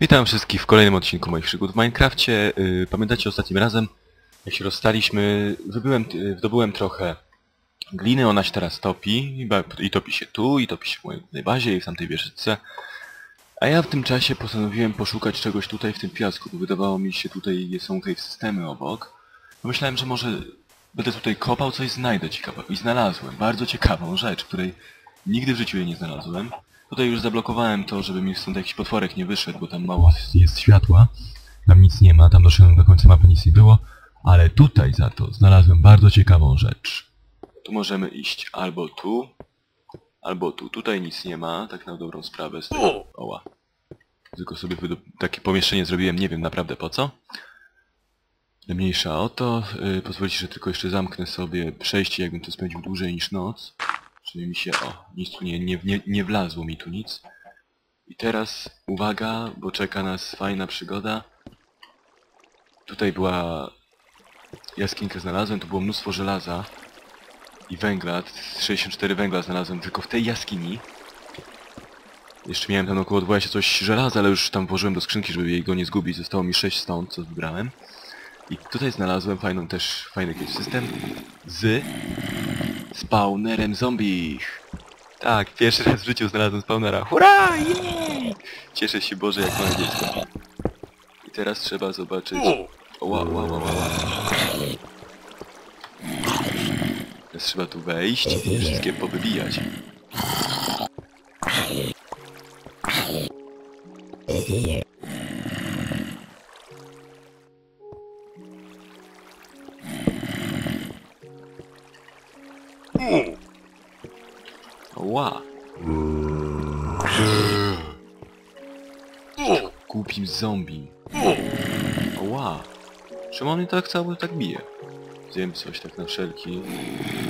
Witam wszystkich w kolejnym odcinku moich przygód w Minecrafcie. Yy, pamiętacie ostatnim razem, jak się rozstaliśmy, wybyłem, yy, wydobyłem trochę gliny, ona się teraz topi i, topi się tu, i topi się w mojej bazie i w tamtej wieżyczce. A ja w tym czasie postanowiłem poszukać czegoś tutaj w tym piasku, bo wydawało mi się tutaj, są tutaj systemy obok. Pomyślałem, że może będę tutaj kopał, coś znajdę ciekawego i znalazłem bardzo ciekawą rzecz, której nigdy w życiu jej nie znalazłem. Tutaj już zablokowałem to, żeby mi stąd jakiś potworek nie wyszedł, bo tam mało jest światła. Tam nic nie ma, tam doszedłem do końca mapy, nic nie było. Ale tutaj za to znalazłem bardzo ciekawą rzecz. Tu możemy iść albo tu, albo tu. Tutaj nic nie ma, tak na dobrą sprawę. Oła. Tylko sobie takie pomieszczenie zrobiłem, nie wiem naprawdę po co. Mniejsza o to. Yy, pozwolicie, że tylko jeszcze zamknę sobie przejście, jakbym to spędził dłużej niż noc. Czyli mi się... O, nic tu nie, nie, nie, nie wlazło mi tu nic. I teraz uwaga, bo czeka nas fajna przygoda. Tutaj była jaskinkę znalazłem, tu było mnóstwo żelaza i węgla. 64 węgla znalazłem tylko w tej jaskini. Jeszcze miałem tam około 20 coś żelaza, ale już tam włożyłem do skrzynki, żeby jej go nie zgubić. Zostało mi 6 stąd, co wybrałem. I tutaj znalazłem fajną też, fajny jakiś system z spawnerem zombich. Tak, pierwszy raz w życiu znalazłem spawnera. Hurra! Jej! Cieszę się Boże jak małe dziecko. I teraz trzeba zobaczyć... Ła, ła, ła, ła. Teraz trzeba tu wejść i wszystkie powybijać. Ła! Głupim zombie. Ła! Czemu on mnie tak cały tak bije? Zjem coś tak na wszelki.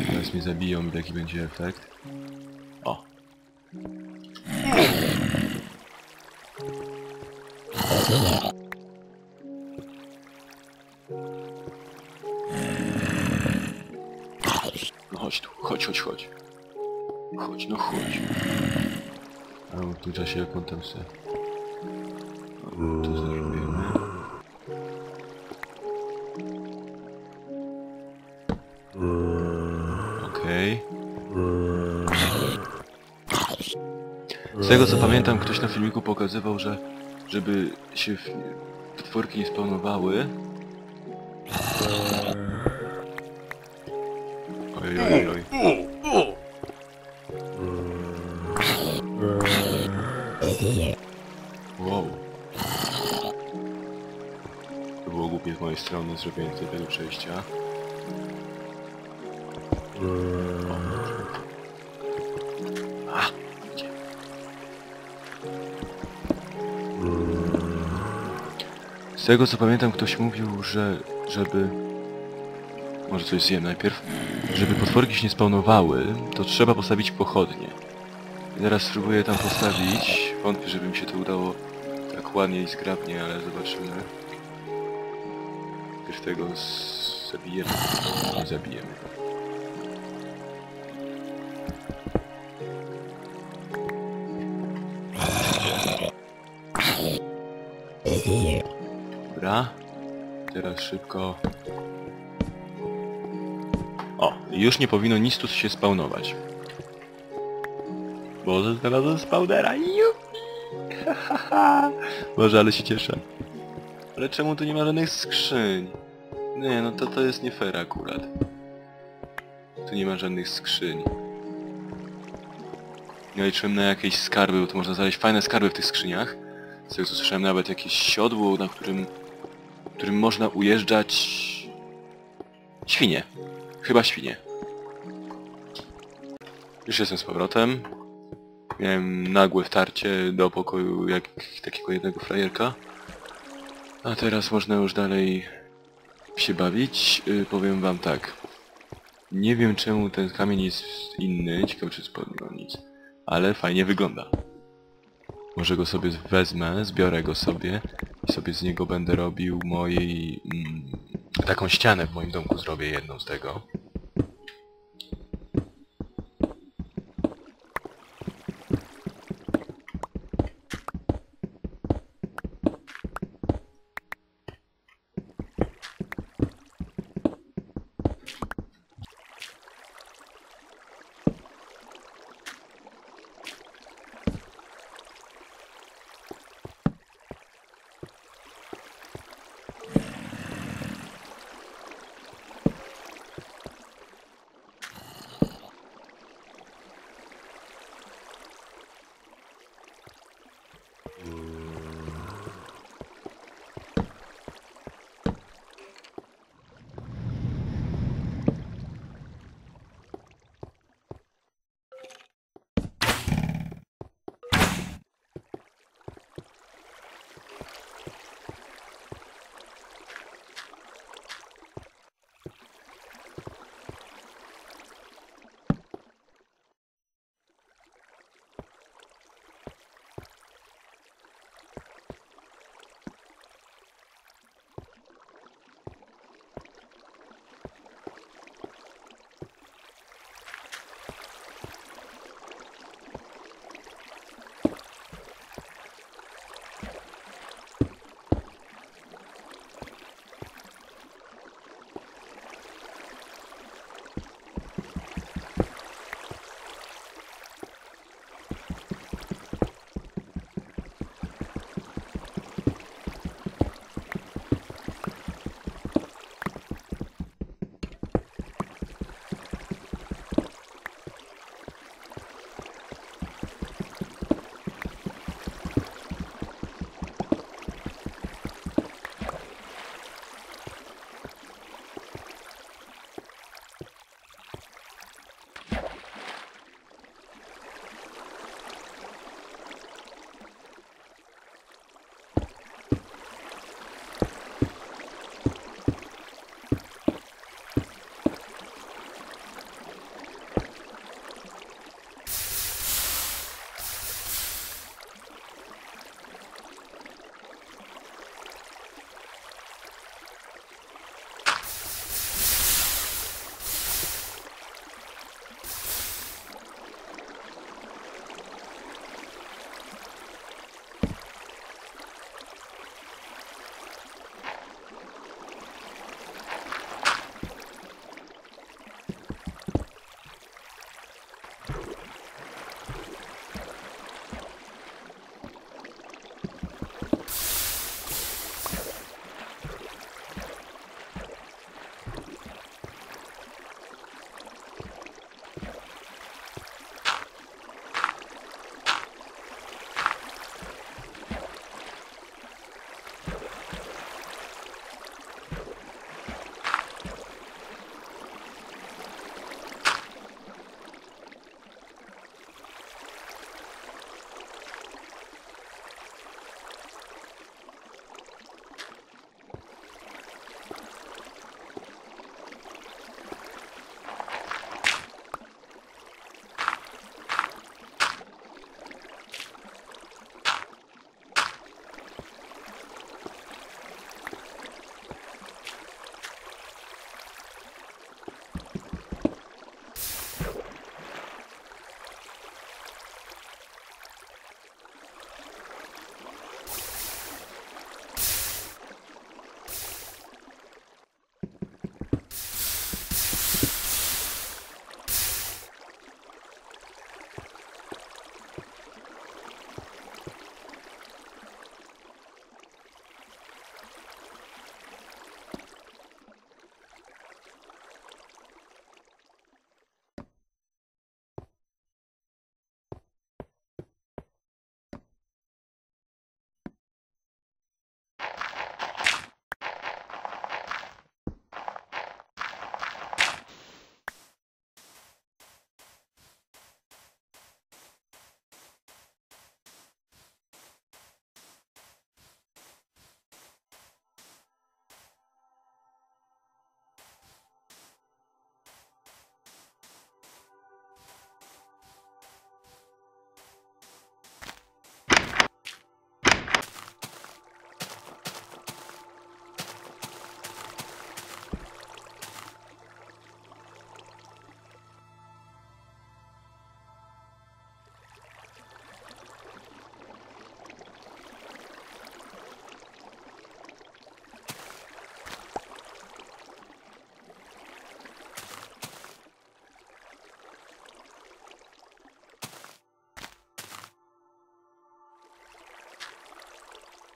Teraz mnie zabiją i taki będzie efekt. O! Chodź, no chodź. A w tym czasie jak on tam se... O, tu zrobimy. Okej. Z tego co pamiętam, ktoś na filmiku pokazywał, że żeby się potworki nie spawnowały... Oj, oj, oj. Wow. To było głupie z mojej strony zrobienie tego przejścia. A, gdzie? Z tego co pamiętam ktoś mówił, że żeby... Może coś zjem najpierw? Żeby potworki się nie spawnowały, to trzeba postawić pochodnie. I teraz spróbuję tam postawić. Wątpię, żeby mi się to udało tak ładnie i zgrabnie, ale zobaczymy. Najpierw tego zabijemy. Zabijemy. Dobra. Teraz szybko. O, już nie powinno nic tu się spawnować. Boże, znalazłem spawnera. Jupi! Boże, ale się cieszę. Ale czemu tu nie ma żadnych skrzyń? Nie, no to to jest nie fair akurat. Tu nie ma żadnych skrzyń. Ja liczyłem na jakieś skarby, bo tu można znaleźć fajne skarby w tych skrzyniach. Z tego co słyszałem nawet jakieś siodło, na którym... którym można ujeżdżać... Świnie. Chyba świnie. Już jestem z powrotem. Miałem nagłe wtarcie do pokoju jak takiego jednego frajerka. A teraz można już dalej się bawić. Yy, powiem wam tak. Nie wiem czemu ten kamień jest inny, ciekawe czy spodnie nic. Ale fajnie wygląda. Może go sobie wezmę, zbiorę go sobie i sobie z niego będę robił mojej... Mm, taką ścianę w moim domku zrobię jedną z tego.